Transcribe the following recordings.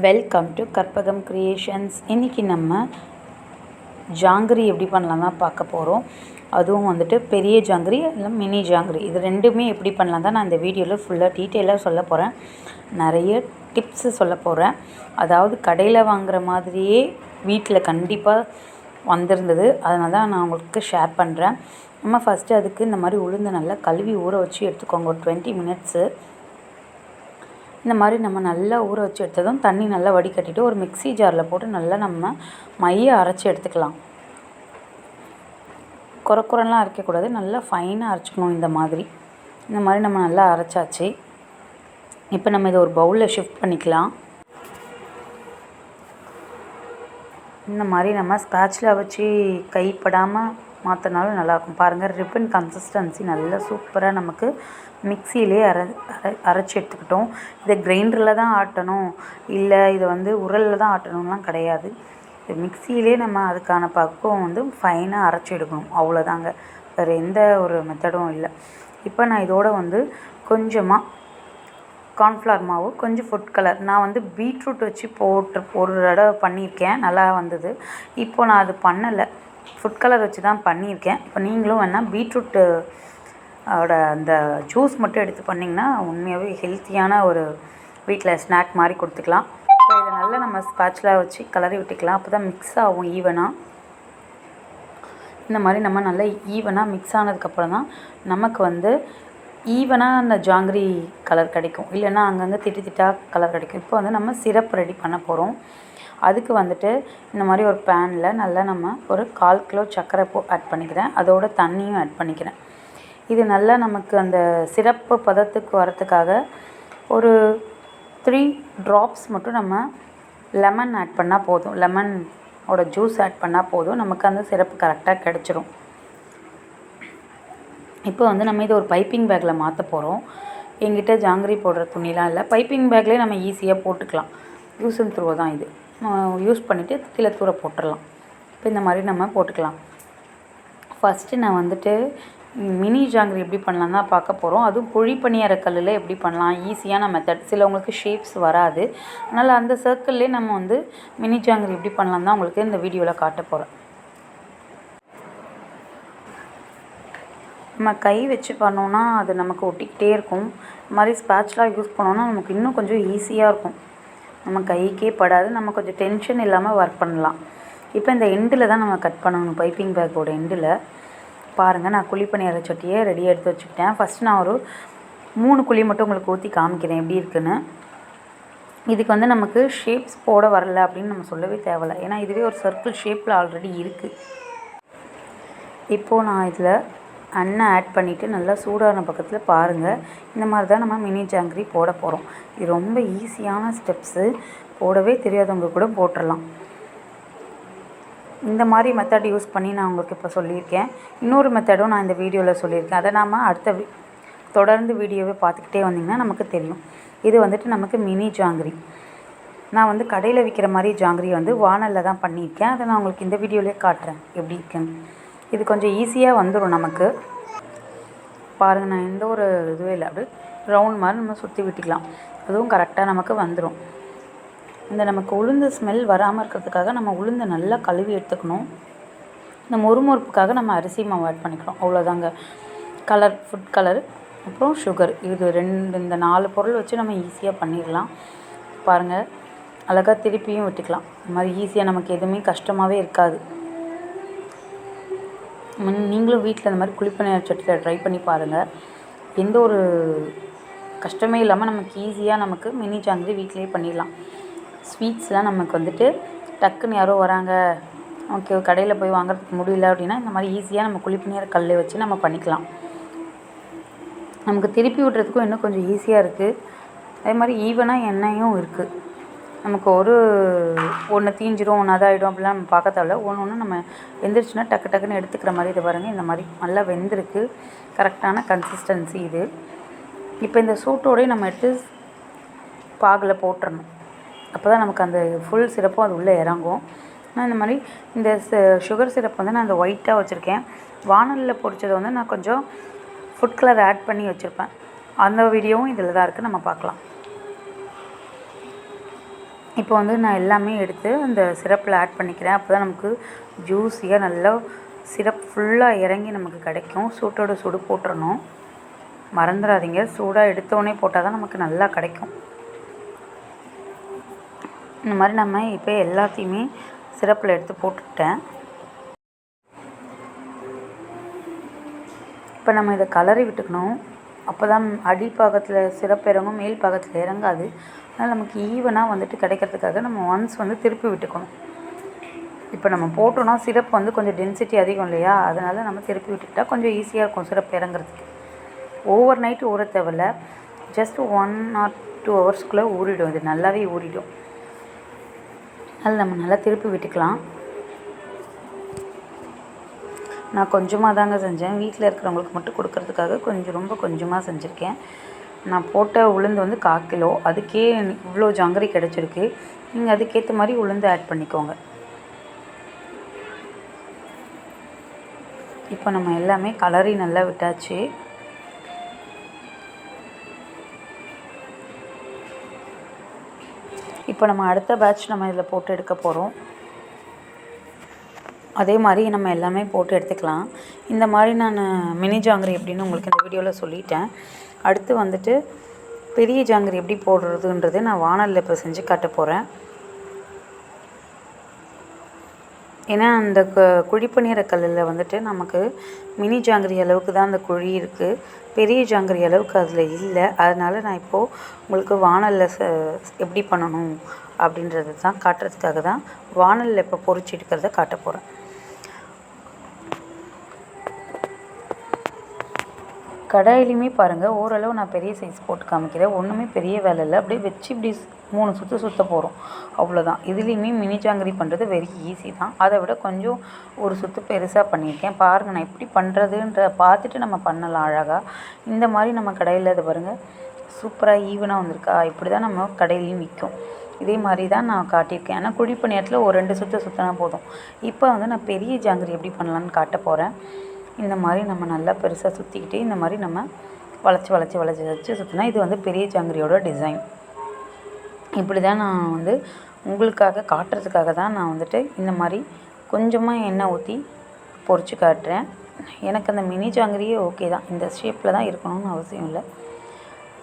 Welcome to Karpagam creations இன்றைக்கி நம்ம ஜாங்கிரி எப்படி பண்ணலாம் தான் பார்க்க போகிறோம் அதுவும் வந்துட்டு பெரிய ஜாங்கிரி இல்லை மினி ஜாங்கிரி. இது ரெண்டுமே எப்படி பண்ணலாம் தான் நான் இந்த வீடியோவில் ஃபுல்லாக டீட்டெயிலாக சொல்ல போகிறேன் நிறைய டிப்ஸு சொல்ல போகிறேன் அதாவது கடையில் வாங்குகிற மாதிரியே வீட்டில் கண்டிப்பாக வந்திருந்தது. அதனால தான் நான் உங்களுக்கு ஷேர் பண்ணுறேன் நம்ம ஃபஸ்ட்டு அதுக்கு இந்த மாதிரி உளுந்து நல்லா கழுவி ஊற வச்சு எடுத்துக்கோங்க. ஒரு டுவெண்ட்டி மினிட்ஸு இந்த மாதிரி நம்ம நல்லா ஊற வச்சு எடுத்ததும் தண்ணி நல்லா வடிகட்டிட்டு ஒரு மிக்ஸி ஜாரில் போட்டு நல்லா நம்ம மைய அரைச்சி எடுத்துக்கலாம். குறை அரைக்கக்கூடாது. நல்லா ஃபைனாக அரைச்சிக்கணும் இந்த மாதிரி. இந்த மாதிரி நம்ம நல்லா அரைச்சாச்சு. இப்போ நம்ம இதை ஒரு பவுலில் ஷிஃப்ட் பண்ணிக்கலாம். இந்த மாதிரி நம்ம ஸ்பேட்சில் வச்சு கைப்படாமல் மாற்றினாலும் நல்லாயிருக்கும். பாருங்கள் ரிப்பன் கன்சிஸ்டன்சி நல்லா சூப்பராக நமக்கு மிக்சியிலே அரை அரை அரைச்சி எடுத்துக்கிட்டோம். இதை கிரைண்டரில் தான் ஆட்டணும். இல்லை இதை வந்து உரலில் தான் ஆட்டணும்லாம் கிடையாது. இது மிக்சியிலே நம்ம அதுக்கான பக்குவம் வந்து ஃபைனாக அரைச்சி எடுக்கணும். அவ்வளோதாங்க. வேறு எந்த ஒரு மெத்தடும் இல்லை. இப்போ நான் இதோட வந்து கொஞ்சமாக கார்ன்ஃப்ளவர் மாவு கொஞ்சம் ஃபுட் கலர் நான் வந்து பீட்ரூட் வச்சு போட்டு ஒரு தடவை பண்ணியிருக்கேன். நல்லா வந்தது. இப்போ நான் அது பண்ணலை. ஃபுட் கலர் வச்சு தான் பண்ணியிருக்கேன். இப்போ நீங்களும் வேணால் பீட்ரூட்டு அதோட அந்த ஜூஸ் மட்டும் எடுத்து பண்ணிங்கன்னா உண்மையாகவே ஹெல்த்தியான ஒரு வீட்டில் ஸ்நாக் மாதிரி கொடுத்துக்கலாம். இப்போ இதை நல்லா நம்ம ஸ்பாட்சில் வச்சு கலரி விட்டுக்கலாம். அப்போ தான் மிக்ஸ் ஆகும் ஈவனாக இந்த மாதிரி நம்ம நல்லா ஈவனாக மிக்ஸ் ஆனதுக்கப்புறம் தான் நமக்கு வந்து ஈவனாக அந்த ஜாங்கிரி கலர் கிடைக்கும். இல்லைன்னா அங்கங்கே திட்டு திட்டாக கலர் கிடைக்கும். இப்போ வந்து நம்ம சிரப் ரெடி பண்ண போகிறோம் அதுக்கு வந்துட்டு இந்த மாதிரி ஒரு பேனில் நல்லா நம்ம ஒரு கால் கிலோ சர்க்கரை போ ஆட் பண்ணிக்கிறேன். அதோட தண்ணியும் ஆட் பண்ணிக்கிறேன். இது நல்லா நமக்கு அந்த சிறப்பு பதத்துக்கு வரத்துக்காக ஒரு த்ரீ ட்ராப்ஸ் மட்டும் நம்ம லெமன் ஆட் பண்ணால் போதும். லெமனோட ஜூஸ் ஆட் பண்ணால் போதும். நமக்கு அந்த சிறப்பு கரெக்டாக கிடச்சிரும். இப்போ வந்து நம்ம இதை ஒரு பைப்பிங் பேக்கில் மாற்ற போகிறோம் எங்கிட்ட ஜாங்கிரி போடுற துணிலாம் இல்லை. பைப்பிங் பேக்லேயே நம்ம ஈஸியாக போட்டுக்கலாம். யூஸ் அண்ட் த்ரோ தான் இது. யூஸ் பண்ணிவிட்டு கீழே தூர போட்டுடலாம். இப்போ இந்த மாதிரி நம்ம போட்டுக்கலாம். ஃபஸ்ட்டு நான் வந்துட்டு மினி ஜாங்கிரி எப்படி பண்ணலாம் தான் பார்க்க போகிறோம் அதுவும் குழி பணியார கல்லில் எப்படி பண்ணலாம் ஈஸியான மெத்தட் சிலவங்களுக்கு ஷேப்ஸ் வராது. அதனால் அந்த சர்க்கிள்லேயே நம்ம வந்து மினி ஜாங்கிரி எப்படி பண்ணலாம் தான் உங்களுக்கு இந்த வீடியோவில் காட்ட போகிறேன் நம்ம கை வச்சு பண்ணோன்னா அது நமக்கு ஒட்டிக்கிட்டே இருக்கும். இது மாதிரி ஸ்பேட்ச்லாம் யூஸ் பண்ணோன்னா நமக்கு இன்னும் கொஞ்சம் ஈஸியாக இருக்கும். நம்ம கைக்கே படாது. நம்ம கொஞ்சம் டென்ஷன் இல்லாமல் ஒர்க் பண்ணலாம். இப்போ இந்த எண்டில் தான் நம்ம கட் பண்ணணும். பைப்பிங் பேக்கோட எண்டில் பாருங்கள் நான் குழி பணியார சட்டியை ரெடியாக எடுத்து வச்சுக்கிட்டேன். ஃபஸ்ட் நான் ஒரு மூணு குழி மட்டும் உங்களுக்கு ஊற்றி காமிக்கிறேன். எப்படி இருக்குன்னு. இதுக்கு வந்து நமக்கு ஷேப்ஸ் போட வரல அப்படின்னு நம்ம சொல்லவே தேவையில்ல. ஏன்னா இதுவே ஒரு சர்க்கிள் ஷேப்பில் ஆல்ரெடி இருக்குது இப்போது நான் இதில் எண்ணெய் ஆட் பண்ணிவிட்டு நல்லா சூடான பக்கத்தில் பாருங்கள் இந்த மாதிரி தான் நம்ம மினி ஜாங்கிரி போட போகிறோம் இது ரொம்ப ஈஸியான ஸ்டெப்ஸு போடவே தெரியாதவங்க கூட போட்டுடலாம் இந்த மாதிரி மெத்தட் யூஸ் பண்ணி நான் உங்களுக்கு இப்போ சொல்லியிருக்கேன். இன்னொரு மெத்தடும் நான் இந்த வீடியோவில் சொல்லியிருக்கேன். அதை நாம் அடுத்த தொடர்ந்து வீடியோவை பார்த்துக்கிட்டே வந்திங்கன்னா நமக்கு தெரியும். இது வந்துட்டு நமக்கு மினி ஜாங்கிரி நான் வந்து கடையில் விற்கிற மாதிரி ஜாங்கிரி வந்து வானலில் தான் பண்ணியிருக்கேன். அதை நான் உங்களுக்கு இந்த வீடியோவிலே காட்டுறேன். எப்படி இருக்குன்னு. இது கொஞ்சம் ஈஸியாக வந்துடும் நமக்கு. பாருங்கள் நான் எந்த ஒரு இதுவே இல்லை. அப்படி ரவுண்ட் மாதிரி நம்ம சுற்றி விட்டுக்கலாம். அதுவும் கரெக்டாக நமக்கு வந்துடும் இந்த நமக்கு உளுந்து ஸ்மெல் வராமல் இருக்கிறதுக்காக நம்ம உளுந்தை நல்லா கழுவி எடுத்துக்கணும். இந்த மொறுமொறுப்புக்காக நம்ம அரிசி மாவு ஆட் பண்ணிக்கிறோம். அவ்வளோதாங்க கலர் ஃபுட் கலர் அப்புறம் சுகர் இது ரெண்டு இந்த நாலு பொருள் வச்சு நம்ம ஈஸியாக பண்ணிடலாம் பாருங்கள் அழகாக திருப்பியும் விட்டுக்கலாம். இந்த மாதிரி ஈஸியாக நமக்கு எதுவுமே கஷ்டமாகவே இருக்காது. நீங்களும் வீட்டில் இந்த மாதிரி குழிப்பணியார சட்டியில் ட்ரை பண்ணி பாருங்கள் எந்த ஒரு கஷ்டமே இல்லாமல் நமக்கு ஈஸியாக நமக்கு மினி ஜாங்கிரி வீட்டிலே பண்ணிடலாம். ஸ்வீட்ஸ்லாம் நமக்கு வந்துட்டு டக்குன்னு யாரோ வராங்க. ஓகே கடையில் போய் வாங்குறதுக்கு முடியல அப்படின்னா இந்த மாதிரி ஈஸியாக நம்ம குழிப்பணியார கல்லை வச்சு நம்ம பண்ணிக்கலாம். நமக்கு திருப்பி விட்றதுக்கும் இன்னும் கொஞ்சம் ஈஸியாக இருக்குது அதே மாதிரி ஈவனாக எண்ணெயும் இருக்குது நமக்கு ஒரு ஒன்று தீஞ்சிரும் ஒன்று அதாகிடும் அப்படிலாம் நம்ம பார்க்க தேவையில்ல. ஒன்று ஒன்று நம்ம வெந்துருச்சுன்னா டக்கு டக்குன்னு எடுத்துக்கிற மாதிரி இது பாருங்கள் இந்த மாதிரி நல்லா வெந்திருக்கு. கரெக்டான கன்சிஸ்டன்சி இது. இப்போ இந்த சூட்டோடய நம்ம எடுத்து பாகில் போட்டுறணும். அப்போ தான் நமக்கு அந்த ஃபுல் சிரப்பும் அது உள்ளே இறங்கும். நான் இந்த மாதிரி இந்த சுகர் சிரப் வந்து நான் அந்த ஒயிட்டாக வச்சுருக்கேன். வானலில் பொரிச்சதை வந்து நான் கொஞ்சம் ஃபுட் கலர் ஆட் பண்ணி வச்சுருப்பேன். அந்த வீடியோவும் இதில் தான் இருக்குது நம்ம பார்க்கலாம். இப்போ வந்து நான் எல்லாமே எடுத்து அந்த சிரப்பில் ஆட் பண்ணிக்கிறேன். அப்போ தான் நமக்கு ஜூஸியாக நல்லா சிரப் ஃபுல்லாக இறங்கி நமக்கு கிடைக்கும். சூட்டோட சுடு போட்டுறணும். மறந்துடாதீங்க. சூடாக எடுத்தோடனே போட்டால் தான் நமக்கு நல்லா கிடைக்கும். இந்த மாதிரி நம்ம இப்போ எல்லாத்தையுமே சிரப்பில் எடுத்து போட்டுட்டேன் இப்போ நம்ம இதை கலரி விட்டுக்கணும். அப்போ தான் அடிப்பாகத்தில் சிறப்பு இறங்கும் மேல் பாகத்தில் இறங்காது. அதனால் நமக்கு ஈவனாக வந்துட்டு கிடைக்கிறதுக்காக நம்ம ஒன்ஸ் வந்து திருப்பி விட்டுக்கணும். இப்போ நம்ம போட்டோன்னா சிறப்பு வந்து கொஞ்சம் டென்சிட்டி அதிகம் இல்லையா? அதனால் நம்ம திருப்பி விட்டுக்கிட்டால் கொஞ்சம் ஈஸியாக இருக்கும் சிறப்பு இறங்குறதுக்கு. ஓவர் நைட்டு ஊற தேவையில்ல. ஜஸ்ட் ஒன் ஆர் டூ ஹவர்ஸ்க்குள்ளே ஊறிடும். இது நல்லாவே ஊறிடும். அதில் நம்ம நல்லா திருப்பி விட்டுக்கலாம். நான் கொஞ்சமாக தாங்க செஞ்சேன். வீட்டில் இருக்கிறவங்களுக்கு மட்டும் கொடுக்கறதுக்காக கொஞ்சம் ரொம்ப கொஞ்சமாக செஞ்சுருக்கேன். நான் போட்ட உளுந்து வந்து கால் கிலோ. அதுக்கே இவ்வளோ ஜாங்கிரி கிடச்சிருக்கு. நீங்கள் அதுக்கேற்ற மாதிரி உளுந்து ஆட் பண்ணிக்கோங்க. இப்போ நம்ம எல்லாமே கலரி நல்லா விட்டாச்சு. இப்போ நம்ம அடுத்த பேட்ச் நம்ம இதில் போட்டு எடுக்க போகிறோம். அதே மாதிரி நம்ம எல்லாமே போட்டு எடுத்துக்கலாம். இந்த மாதிரி நான் மினி ஜாங்கிரி எப்படின்னு உங்களுக்கு இந்த வீடியோவில் சொல்லிட்டேன். அடுத்து வந்துட்டு பெரிய ஜாங்கிரி எப்படி போடுறதுன்றது நான் வானலில் இப்போ செஞ்சு காட்ட போகிறேன் ஏன்னா அந்த கு குழிப்பணியிற கல்லில் வந்துட்டு நமக்கு மினி ஜாங்கிரி அளவுக்கு தான் அந்த குழி இருக்குது பெரிய ஜாங்கிரி அளவுக்கு அதில் இல்லை. அதனால் நான் இப்போது உங்களுக்கு வானலில் ச எப்படி பண்ணணும் அப்படின்றது தான் காட்டுறதுக்காக தான் வானலில் இப்போ பொறிச்சு எடுக்கிறத காட்ட போகிறேன் கடாயிலையுமே பாருங்கள் ஓரளவு நான் பெரிய சைஸ் போட்டு காமிக்கிறேன். ஒன்றுமே பெரிய வேலை இல்லை. அப்படியே வச்சு இப்படி மூணு சுற்று சுற்ற போகிறோம் அவ்வளோதான் இதுலேயுமே மினி ஜாங்கிரி பண்ணுறது வெரி ஈஸி தான். அதை விட கொஞ்சம் ஒரு சுற்று பெருசாக பண்ணியிருக்கேன். பாருங்கள் நான் எப்படி பண்ணுறதுன்ற பார்த்துட்டு நம்ம பண்ணலாம் அழகாக இந்த மாதிரி நம்ம கடையில் அதை பாருங்கள் சூப்பராக ஈவனாக வந்திருக்கா. இப்படி தான் நம்ம கடையிலையும் விற்கும். இதே மாதிரி தான் நான் காட்டியிருக்கேன். ஆனால் குழி பணியாரத்தில் ஒரு ரெண்டு சுற்று சுற்றினா போதும். இப்போ வந்து நான் பெரிய ஜாங்கிரி எப்படி பண்ணலான்னு காட்ட போகிறேன் இந்த மாதிரி நம்ம நல்லா பெருசாக சுற்றிக்கிட்டு இந்த மாதிரி நம்ம வளைச்சி வளைச்சி வளைச்சி வச்சு சுற்றினா இது வந்து பெரிய ஜாங்கிரியோட டிசைன் இப்படி தான் நான் வந்து உங்களுக்காக காட்டுறதுக்காக தான் நான் வந்துட்டு இந்த மாதிரி கொஞ்சமாக எண்ணெய் ஊற்றி பொறிச்சு காட்டுறேன். எனக்கு அந்த மினி ஜாங்கிரியே ஓகே தான். இந்த ஷேப்பில் தான் இருக்கணும்னு அவசியம் இல்லை.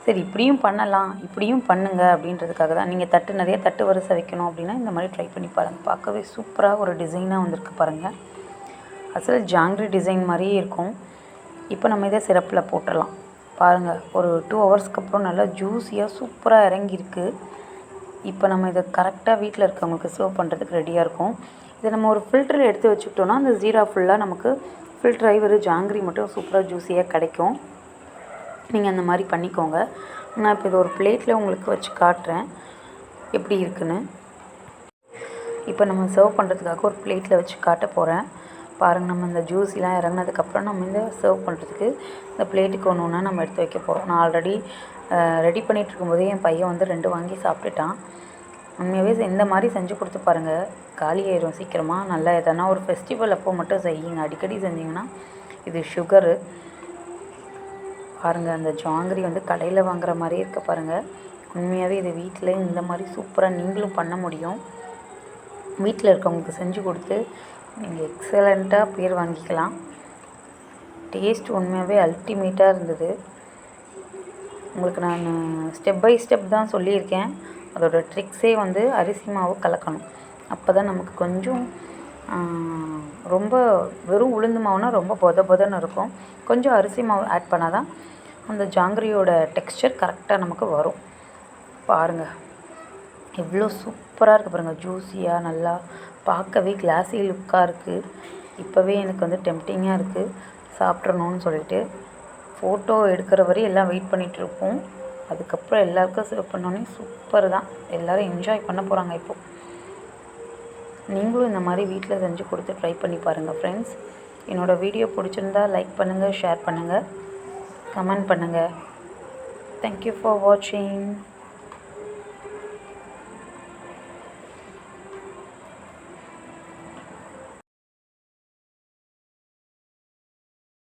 சரி இப்படியும் பண்ணலாம். இப்படியும் பண்ணுங்க அப்படின்றதுக்காக தான். நீங்கள் தட்டு நிறைய தட்டு வரிசை வைக்கணும் அப்படின்னா இந்த மாதிரி ட்ரை பண்ணி பாருங்கள் பார்க்கவே சூப்பராக ஒரு டிசைனாக வந்திருக்கு பாருங்கள் அசல் ஜாங்கிரி டிசைன் மாதிரியே இருக்கும். இப்போ நம்ம இதை சிறப்பில் போட்டுடலாம் பாருங்கள் ஒரு டூ ஹவர்ஸ்க்கு அப்புறம் நல்லா ஜூஸியாக சூப்பராக இறங்கியிருக்கு. இப்போ நம்ம இதை கரெக்டாக வீட்டில் இருக்கவங்களுக்கு சர்வ் பண்ணுறதுக்கு ரெடியாக இருக்கும். இதை நம்ம ஒரு ஃபில்டரில் எடுத்து வச்சுக்கிட்டோன்னா அந்த ஜீரா ஃபுல்லாக நமக்கு ஃபில்டர் ஆகி வெறும் ஜாங்கிரி மட்டும் சூப்பராக ஜூஸியாக கிடைக்கும். நீங்கள் அந்த மாதிரி பண்ணிக்கோங்க. நான் இப்போ இதை ஒரு பிளேட்டில் உங்களுக்கு வச்சு காட்டுறேன். எப்படி இருக்குன்னு. இப்போ நம்ம சர்வ் பண்ணுறதுக்காக ஒரு பிளேட்டில் வச்சு காட்ட போகிறேன் பாருங்கள் நம்ம இந்த ஜூஸ்லாம் இறங்கினதுக்கப்புறம் நம்ம இந்த சர்வ் பண்ணுறதுக்கு இந்த பிளேட்டுக்கு ஒன்று ஒன்றா நம்ம எடுத்து வைக்க போகிறோம் நான் ஆல்ரெடி ரெடி பண்ணிகிட்டு இருக்கும்போதே என் பையன் வந்து ரெண்டு வாங்கி சாப்பிட்டுட்டான். உண்மையாகவே இந்த மாதிரி செஞ்சு கொடுத்து பாருங்கள் காலி ஆயிரும் சீக்கிரமாக நல்லா எதனா ஒரு ஃபெஸ்டிவல் அப்போ மட்டும் செய்யுங்க. அடிக்கடி செஞ்சிங்கன்னா இது சுகரு பாருங்கள் அந்த ஜாங்கிரி வந்து கடையில் வாங்குற மாதிரியே இருக்க பாருங்கள் உண்மையாகவே இது வீட்டில் இந்த மாதிரி சூப்பராக நீங்களும் பண்ண முடியும். வீட்டில் இருக்கவங்களுக்கு செஞ்சு கொடுத்து நீங்கள் எக்ஸலண்ட்டாக பேர் வாங்கிக்கலாம். டேஸ்ட் உண்மையாகவே அல்டிமேட்டாக இருந்தது. உங்களுக்கு நான் ஸ்டெப் பை ஸ்டெப் தான் சொல்லியிருக்கேன். அதோடய ட்ரிக்ஸே வந்து அரிசி மாவு கலக்கணும். அப்போ தான் நமக்கு கொஞ்சம் ரொம்ப வெறும் உளுந்து மாவுனா ரொம்ப பொத பொதன்னு இருக்கும். கொஞ்சம் அரிசி மாவு ஆட் பண்ணால் தான் அந்த ஜாங்கிரியோட டெக்ஸ்சர் கரெக்டாக நமக்கு வரும். பாருங்கள் எவ்வளோ சூப்பராக இருக்குது பாருங்கள் ஜூஸியாக நல்லா பார்க்கவே கிளாஸி லுக்காக இருக்குது இப்போவே எனக்கு வந்து டெம்டிங்காக இருக்குது சாப்பிட்றணுன்னு சொல்லிட்டு ஃபோட்டோ எடுக்கிற வரையும் எல்லாம் வெயிட் பண்ணிகிட்ருப்போம் அதுக்கப்புறம் எல்லாருக்கும் சர்வ் பண்ணோன்னே சூப்பர் தான். எல்லோரும் என்ஜாய் பண்ண போகிறாங்க இப்போது நீங்களும் இந்த மாதிரி வீட்டில் செஞ்சு கொடுத்து ட்ரை பண்ணி பாருங்கள் ஃப்ரெண்ட்ஸ் என்னோடய வீடியோ பிடிச்சிருந்தா லைக் பண்ணுங்கள் ஷேர் பண்ணுங்கள் கமெண்ட் பண்ணுங்கள் தேங்க்யூ ஃபார் வாட்சிங்